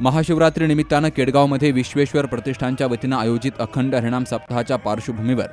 महाशिवरात्री निमित्तानं केडगावमध्ये विश्वेश्वर प्रतिष्ठानच्या वतीनं आयोजित अखंड हरिणाम सप्ताहाच्या पार्श्वभूमीवर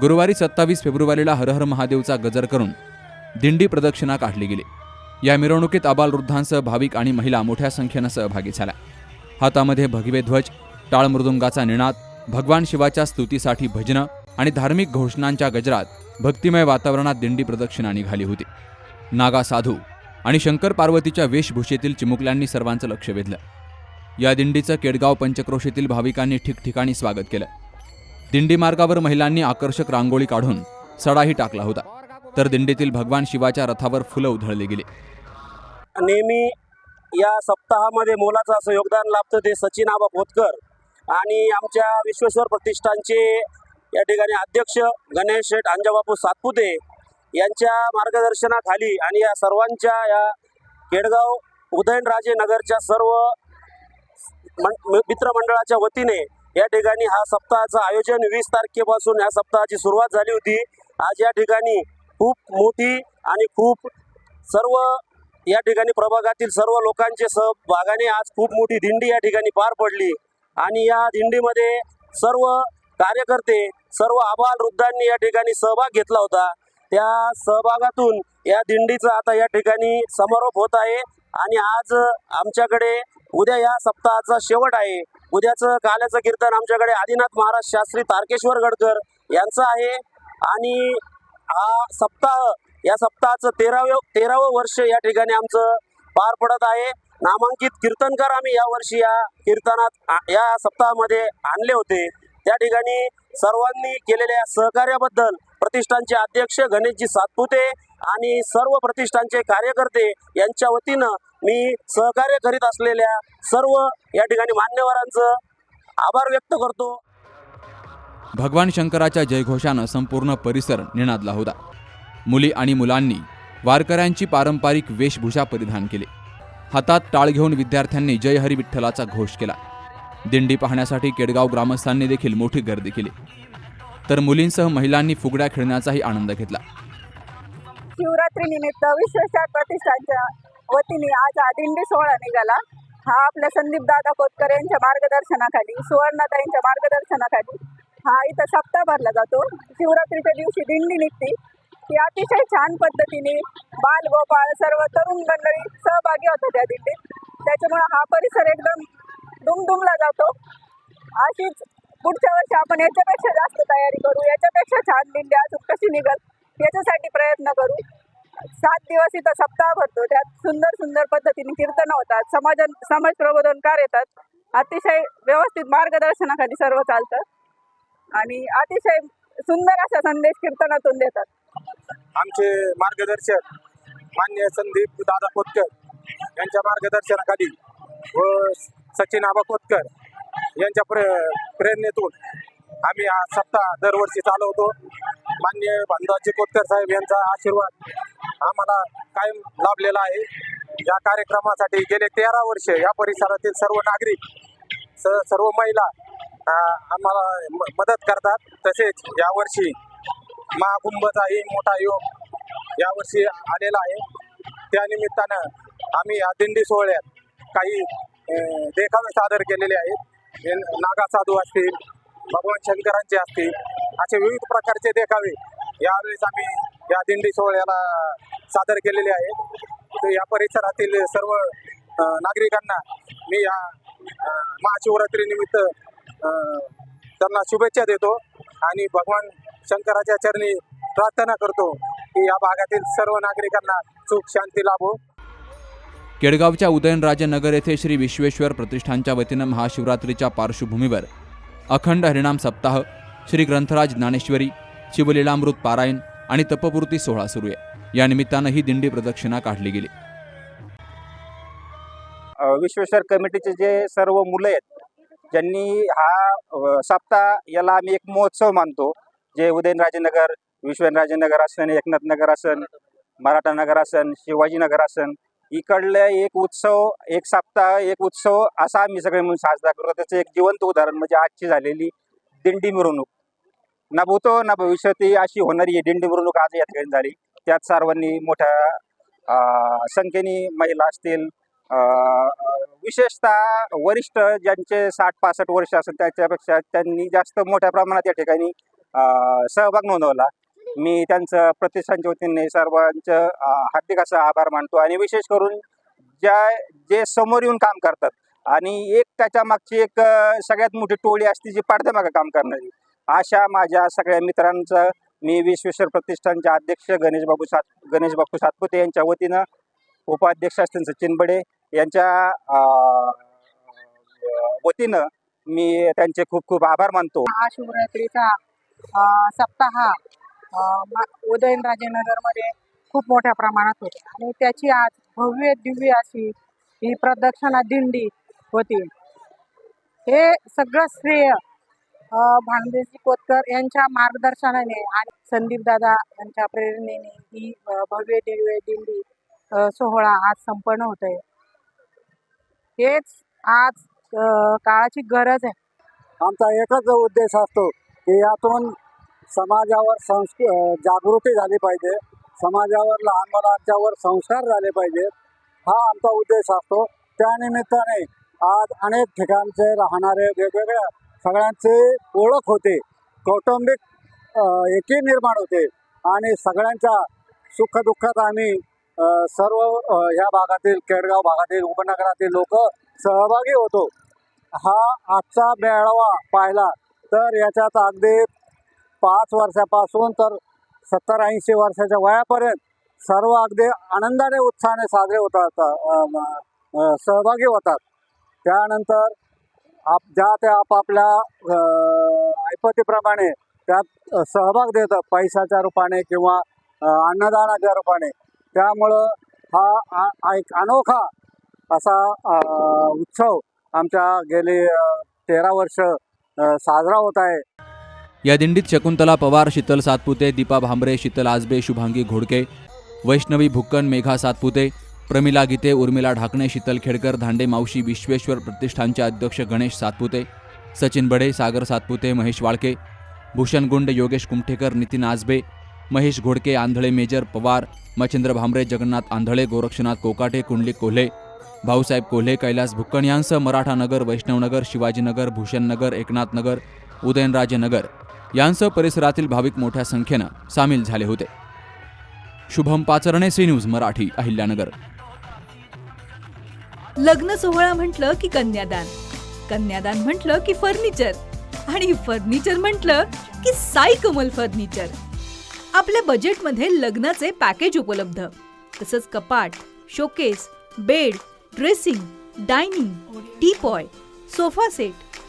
गुरुवारी सत्तावीस फेब्रुवारीला हरहर महादेवचा गजर करून दिंडी प्रदक्षिणा काढली गेली. या मिरवणुकीत आबालवृद्धांसह भाविक आणि महिला मोठ्या संख्येनं सहभागी झाल्या. हातामध्ये भगवे ध्वज टाळ मृदुंगाचा निनाद भगवान शिवाच्या स्तुतीसाठी भजनं आणि धार्मिक घोषणांच्या गजरात भक्तिमय वातावरणात दिंडी प्रदक्षिणा निघाली होती. नागा साधू आणि शंकर पार्वतीच्या वेशभूषेतील चिमुकल्यांनी सर्वांचं लक्ष वेधलं. या दिंडीचं केडगाव पंचक्रोशीतील भाविकांनी ठिकठिकाणी स्वागत केलं. दिंडी मार्गावर महिलांनी आकर्षक रांगोळी काढून सडाही टाकला होता. तर दिंडीतील भगवान शिवाच्या रथावर फुलं उधळली गेली. नेहमी या सप्ताहामध्ये मोलाचं असं योगदान लाभतं ते सचिन आबा पोतकर आणि आमच्या विश्वेश्वर प्रतिष्ठानचे या ठिकाणी अध्यक्ष गणेश शेठ अंजाबापू सातपुते यांच्या मार्गदर्शनाखाली आणि या सर्वांच्या या केडगाव उदयनराजे नगरच्या सर्व मित्रमंडळाच्या वतीने या ठिकाणी हा सप्ताहाचं आयोजन वीस तारखेपासून या सप्ताहाची सुरुवात झाली होती. आज या ठिकाणी खूप मोठी आणि खूप सर्व या ठिकाणी प्रभागातील सर्व लोकांचे सहभागाने आज खूप मोठी दिंडी या ठिकाणी पार पडली आणि या दिंडीमध्ये सर्व कार्यकर्ते सर्व आबाल वृद्धांनी या ठिकाणी सहभाग घेतला होता. त्या सहभागातून या दिंडीचा आता या ठिकाणी समारोप होत आहे. आणि आज आमच्याकडे उद्या या सप्ताहाचा शेवट आहे. उद्याचं काल्याचं कीर्तन आमच्याकडे आदिनाथ महाराज शास्त्री तारकेश्वर गडकर यांचं आहे. आणि हा सप्ताह या सप्ताहाचं तेरावं तेरावं वर्ष या ठिकाणी आमचं पार पडत आहे. नामांकित कीर्तनकार आम्ही या वर्षी या कीर्तनात या सप्ताहामध्ये आणले होते. त्या ठिकाणी सर्वांनी केलेल्या सहकार्याबद्दल प्रतिष्ठानचे अध्यक्ष गणेशजी सातपुते आणि सर्व प्रतिष्ठानचे कार्यकर्ते यांच्या वतीनं मी सहकार्य करीत असलेल्या सर्व या ठिकाणी मान्यवरांचं आभार व्यक्त करतो. भगवान शंकराच्या जयघोषानं संपूर्ण परिसर निनादला होता. मुली आणि मुलांनी वारकऱ्यांची पारंपरिक वेशभूषा परिधान केली. हातात टाळ घेऊन विद्यार्थ्यांनी जय हरी विठ्ठलाचा घोष केला. दिंडी पाहण्यासाठी केडगाव ग्रामस्थांनी देखील मोठी गर्दी केली. तर मुलींसह महिलांनी फुगड्या खेळण्याचाही आनंद घेतला. शिवरात्री निमित्त विश्वेश्वर प्रतिष्ठानच्या वतीने आज हा दिंडी सोहळा निघाला. हा आपल्या संदीप दादा कोतकर यांच्या मार्गदर्शनाखाली सुवर्णाताईंच्या मार्गदर्शनाखाली हा इथं सप्ताह भरला जातो. शिवरात्रीच्या दिवशी दिंडी निघते. ती अतिशय छान पद्धतीने बाल गोपाळ सर्व तरुण मंडळी सहभागी होतात त्या दिंडीत. त्याच्यामुळे हा परिसर एकदम दुमदुमला जातो. अशीच पुढच्या वर्षी आपण याच्यापेक्षा जास्त तयारी करू याच्यापेक्षा छान दिंडी अजून कशी निघल याच्यासाठी प्रयत्न करू. सात दिवस इथं सप्ताह भरतो त्यात सुंदर सुंदर पद्धतीने कीर्तन होतात समाजन समाज प्रबोधनकार येतात. अतिशय व्यवस्थित मार्गदर्शनाखाली सर्व चालतं. आणि अतिशय सुंदर असा संदेश कीर्तनातून देतात. आमचे मार्गदर्शक मान्य संदीप दादा कोतकर यांच्या मार्गदर्शनाखाली व सचिन आबा कोतकर यांच्या प्रे प्रेरणेतून आम्ही हा सप्ताह दरवर्षी चालवतो. मान्य बांधवाजी कोतकर साहेब यांचा आशीर्वाद आम्हाला कायम लाभलेला आहे. या कार्यक्रमासाठी गेले तेरा वर्ष या परिसरातील सर्व नागरिक स सर्व महिला आम्हाला म- मदत करतात. तसेच यावर्षी महाकुंभचाही मोठा योग यावर्षी आलेला आहे. त्यानिमित्तानं आम्ही या दिंडी सोहळ्यात काही देखावे सादर केलेले आहेत. हे नागा साधू असतील भगवान शंकरांचे असतील असे विविध प्रकारचे देखावे. यावेळेस आम्ही या दिंडी सोहळ्याला सादर केलेले आहेत तर या परिसरातील सर्व नागरिकांना मी या महाशिवरात्रीनिमित्त त्यांना शुभेच्छा देतो आणि भगवान शंकराच्या चरणी प्रार्थना करतो की या भागातील सर्व नागरिकांना सुख शांती लाभो. केडगावच्या उदयनराजे नगर येथे श्री विश्वेश्वर प्रतिष्ठानच्या वतीनं महाशिवरात्रीच्या पार्श्वभूमीवर अखंड हरिणाम सप्ताह श्री ग्रंथराज ज्ञानेश्वरी शिवलीलामृत पारायण आणि तपपूर्ती सोहळा सुरू आहे. या निमित्तानं ही दिंडी प्रदक्षिणा काढली गेली. विश्वेश्वर कमिटीचे जे सर्व मुलं आहेत ज्यांनी हा सप्ताह याला आम्ही एक महोत्सव मानतो. जे उदयनराजेनगर विश्वराजेनगर असन एकनाथ नगर असन मराठा नगर असन शिवाजीनगर असन इकडले एक उत्सव एक सप्ताह एक उत्सव असा आम्ही सगळे म्हणून साजरा करतो त्याचं एक जिवंत उदाहरण म्हणजे आजची झालेली दिंडी मिरवणूक. ना भूतो ना भविष्यात ती अशी होणारी आहे दिंडी मिरवणूक आज या ठिकाणी झाली. त्यात सर्वांनी मोठ्या संख्येने महिला असतील विशेषतः वरिष्ठ ज्यांचे साठ पासष्ट वर्ष असेल त्याच्यापेक्षा त्यांनी जास्त मोठ्या प्रमाणात या ठिकाणी सहभाग नोंदवला. मी त्यांचं प्रतिष्ठानच्या वतीने सर्वांचं हार्दिक असा आभार मानतो. आणि विशेष करून ज्या जे समोर येऊन काम करतात. आणि एक त्याच्या मागची एक सगळ्यात मोठी टोळी असते जी पाडद्यामागं काम करणारी. अशा माझ्या सगळ्या मित्रांचं मी विश्वेश्वर प्रतिष्ठानचे अध्यक्ष गणेश बाबू सात गणेश बापू सातपुते यांच्या वतीनं उपाध्यक्ष असतील सचिन बडे यांच्या वतीनं मी त्यांचे खूप खूप आभार मानतो. महाशिवरात्रीचा अ, सप्ताह उदयनराजेनगरमध्ये खूप मोठ्या प्रमाणात होते. आणि त्याची आज भव्य दिव्य अशी ही प्रदक्षिणा दिंडी होती. हे सगळं श्रेय अ, भानदेजी कोतकर यांच्या मार्गदर्शनाने आणि संदीप दादा यांच्या प्रेरणेने ही भव्य दिव्य दिंडी सोहळा आज संपन्न होत आहे हेच आज काळाची गरज आहे. आमचा एकच उद्देश असतो की यातून समाजावर संस्क जागृती झाली पाहिजे. समाजावर लहान मुलांच्यावर संस्कार झाले पाहिजेत. हा आमचा उद्देश असतो. त्यानिमित्ताने आज अनेक ठिकाणचे राहणारे वेगवेगळ्या सगळ्यांची ओळख होते. कौटुंबिक एकी निर्माण होते. आणि सगळ्यांच्या सुखदुःखात आम्ही सर्व ह्या भागातील केडगाव भागातील उपनगरातील लोक सहभागी होतो. हा आजचा मेळावा पाहिला तर याच्यात अगदी पाच वर्षापासून तर सत्तर ऐंशी वर्षाच्या वयापर्यंत सर्व अगदी आनंदाने उत्साहाने साजरे होतात सहभागी होतात. त्यानंतर आप ज्या त्या आपापल्या ऐपतीप्रमाणे त्यात सहभाग देतात पैशाच्या रूपाने किंवा अन्नदानाच्या रूपाने. त्यामुळं हा आ- एक अनोखा असा उत्सव आमच्या गेली तेरा वर्ष साजरा होत आहे. या दिंडीत शकुंतला पवार शीतल सातपुते दीपा भांबरे शीतल आजबे शुभांगी घोडके वैष्णवी भुक्कन मेघा सातपुते प्रमिला गीते उर्मिला ढाकणे शीतल खेडकर धांडे मावशी विश्वेश्वर प्रतिष्ठानचे अध्यक्ष गणेश सातपुते सचिन बडे सागर सातपुते महेश वाळके भूषण गुंड योगेश कुमठेकर नितीन आजबे महेश घोडके आंधळे मेजर पवार मच्छिंद्र भांबरे जगन्नाथ आंधळे गोरक्षनाथ कोकाटे कुंडलिक कोल्हे भाऊसाहेब कोल्हे कैलास भुक्कण यांसह मराठा नगर वैष्णवनगर शिवाजीनगर भूषणनगर एकनाथनगर उदयनराजे नगर. यांसह परिसरातील भाविक मोठ्या संख्येनं सामील झाले होते. Shubham Pacharne C news Marathi Ahilyanagar. लग्न सोहळा म्हटलं की कन्यादान कन्यादान म्हटलं की फर्निचर आणि फर्निचर म्हटलं की साई कमल फर्निचर. आपल्या बजेटमध्ये लग्नाचे पॅकेज उपलब्ध तसंच कपाट showcase bed dressing dining teapoy sofa set